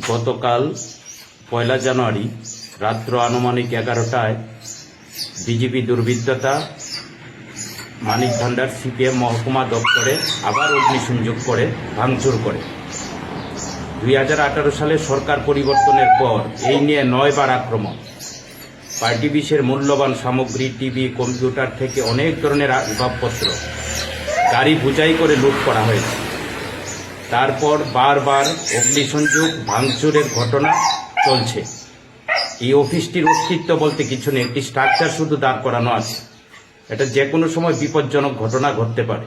গতকাল পয়লা জানুয়ারি রাত্র আনুমানিক এগারোটায় বিজেপি দুর্বৃত্ততা, মানিক ভান্ডার, সিপিএম মহকুমা দপ্তরে আবার অগ্নিসংযোগ করে, ভাঙচুর করে। দুই হাজার আঠারো সালে সরকার পরিবর্তনের পর এই নিয়ে নয়বার আক্রমণ। পার্টি বিশের মূল্যবান সামগ্রী, টিভি, কম্পিউটার থেকে অনেক ধরনের আসবাবপত্র গাড়ি বুঝাই করে লুট করা হয়েছে। তারপর বারবার অগ্নিসংযোগ, ভাঙচুরের ঘটনা চলছে। এই অফিসটির অস্তিত্ব বলতে কিছু নেই, একটি স্ট্রাকচার শুধু দাঁড় করানো আছে। এটা যে কোনো সময় বিপজ্জনক ঘটনা ঘটতে পারে।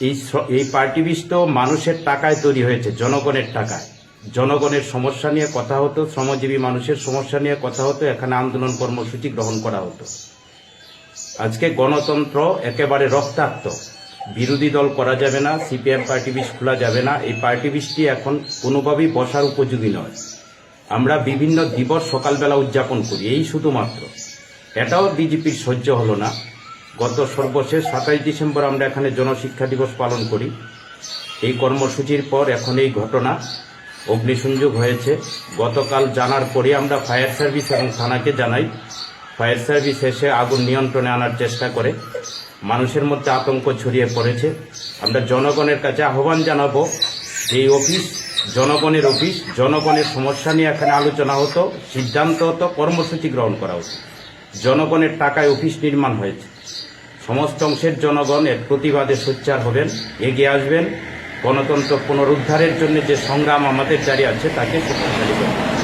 এই এই পার্টি তো মানুষের টাকায় তৈরি হয়েছে, জনগণের টাকায়। জনগণের সমস্যা নিয়ে কথা হতো, শ্রমজীবী মানুষের সমস্যা নিয়ে কথা হতো, এখানে আন্দোলন কর্মসূচি গ্রহণ করা হতো। আজকে গণতন্ত্র একেবারে রক্তাক্ত। বিরোধী দল করা যাবে না সিপিএম পার্টি বিষ খোলা যাবে না, এই পার্টি বিষটি এখন কোনোভাবেই বসার উপযোগী নয়। আমরা বিভিন্ন দিবস সকালবেলা উদযাপন করি, এই শুধুমাত্র। এটাও বিজেপির সহ্য হলো না। গত সর্বশেষ সাতাইশ ডিসেম্বর আমরা এখানে জনশিক্ষা দিবস পালন করি। এই কর্মসূচির পর এখন এই ঘটনা অগ্নিসংযোগ হয়েছে। গতকাল জানার পরে আমরা ফায়ার সার্ভিস এবং থানাকে জানাই। ফায়ার সার্ভিস এসে আগুন নিয়ন্ত্রণে আনার চেষ্টা করে। মানুষের মধ্যে আতঙ্ক ছড়িয়ে পড়েছে। আমরা জনগণের কাছে আহ্বান জানাব, এই অফিস, জনগণের অফিস, জনগণের সমস্যা নিয়ে এখানে আলোচনা হতো, সিদ্ধান্ত হতো, কর্মসূচি গ্রহণ করা হতো। জনগণের টাকায় অফিস নির্মাণ হয়েছে। সমস্ত অংশের জনগণ এর প্রতিবাদে সোচ্চার হবেন, এগিয়ে আসবেন। গণতন্ত্র পুনরুদ্ধারের জন্য যে সংগ্রাম আমাদের জারি আছে, তাকে শক্তিশালী করবেন।